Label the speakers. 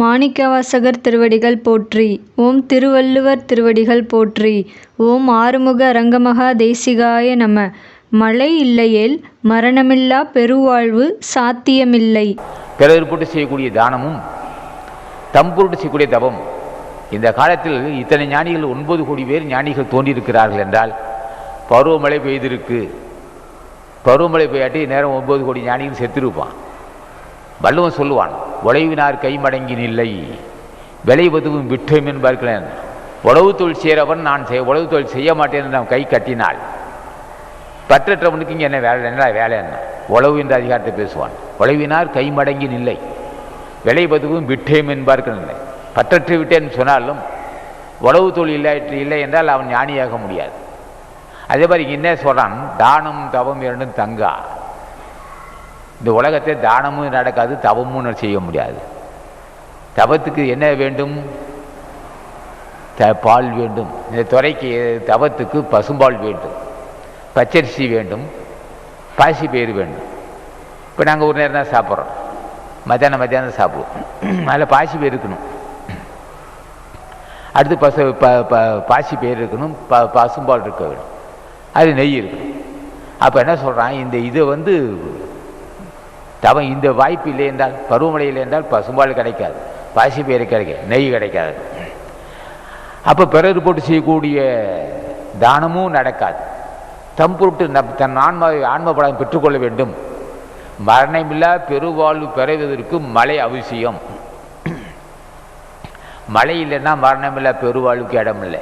Speaker 1: மாணிக்கவாசகர் திருவடிகள் போற்றி. ஓம் திருவள்ளுவர் திருவடிகள் போற்றி. ஓம் ஆறுமுக அரங்கமகா தேசிகாய நம. மழை இல்லையேல் மரணமில்லா பெருவாழ்வு சாத்தியமில்லை.
Speaker 2: பிறர் போட்டு செய்யக்கூடிய தானமும் தம்பொருட்டு செய்யக்கூடிய தவம். இந்த காலத்தில் இத்தனை ஞானிகள் ஒன்பது கோடி பேர் ஞானிகள் தோன்றியிருக்கிறார்கள் என்றால் பருவமழை பெய்திருக்கு. பருவமழை பெய்யாட்டி நேரம் ஒன்பது கோடி ஞானிகள் செத்துருப்பான். வள்ளுவன் சொல்லுவான் உழைவினார் கைமடங்கி நில்லை விளைவதுவும் விட்டோம் என்பார்களேன். உழவு தொழில் செய்கிறவன் நான் செய் உழவு தொழில் செய்ய மாட்டேன் என்று நாம் கை கட்டினாள். பற்றற்றவனுக்கு இங்கே என்ன வேலை என்ன வேலை என்ன? உழவு என்ற அதிகாரத்தை பேசுவான். உழைவினார் கைமடங்கி நில்லை விளைவதுவும் விட்டேம் என்பார்கள் இல்லை. பற்றற்று விட்டேன் சொன்னாலும் உழவு தொழில் இல்லை இல்லை என்றால் அவன் ஞானியாக முடியாது. அதே மாதிரி என்ன சொல்கிறான் தானம் தவம் இரண்டும் தங்கா. இந்த உலகத்தை தானமும் நடக்காது தவமும் செய்ய முடியாது. தவத்துக்கு என்ன வேண்டும்? த பால் வேண்டும். இந்த துறைக்கு தவத்துக்கு பசும்பால் வேண்டும். பச்சரிசி வேண்டும். பாசி பயிர் வேண்டும். இப்போ நாங்கள் ஒரு நேரம் தான் சாப்பிட்றோம். மத்தியானம் மத்தியானம் சாப்பிடுவோம். அதில் பாசி பயிர் இருக்கணும். அடுத்து பசு ப ப பாசி பயிர் இருக்கணும். ப பசும்பால் இருக்க வேணும் அது நெய் இருக்கணும். அப்போ என்ன சொல்கிறான் இந்த இதை வந்து தவம் இந்த வாய்ப்பு இல்லை என்றால் பருவமழை இல்லை என்றால் பசும்பால் கிடைக்காது. பாசி பயிர் கிடைக்காது நெய் கிடைக்காது. அப்போ பிறர் போட்டு செய்யக்கூடிய தானமும் நடக்காது. தம் பொருட்டு நம் தன் ஆன்மாவை ஆன்மபடம் பெற்றுக்கொள்ள வேண்டும். மரணமில்லா பெருவாழ்வு பெறுவதற்கு மழை அவசியம். மழை இல்லைன்னா மரணமில்லா பெருவாழ்வுக்கு இடம் இல்லை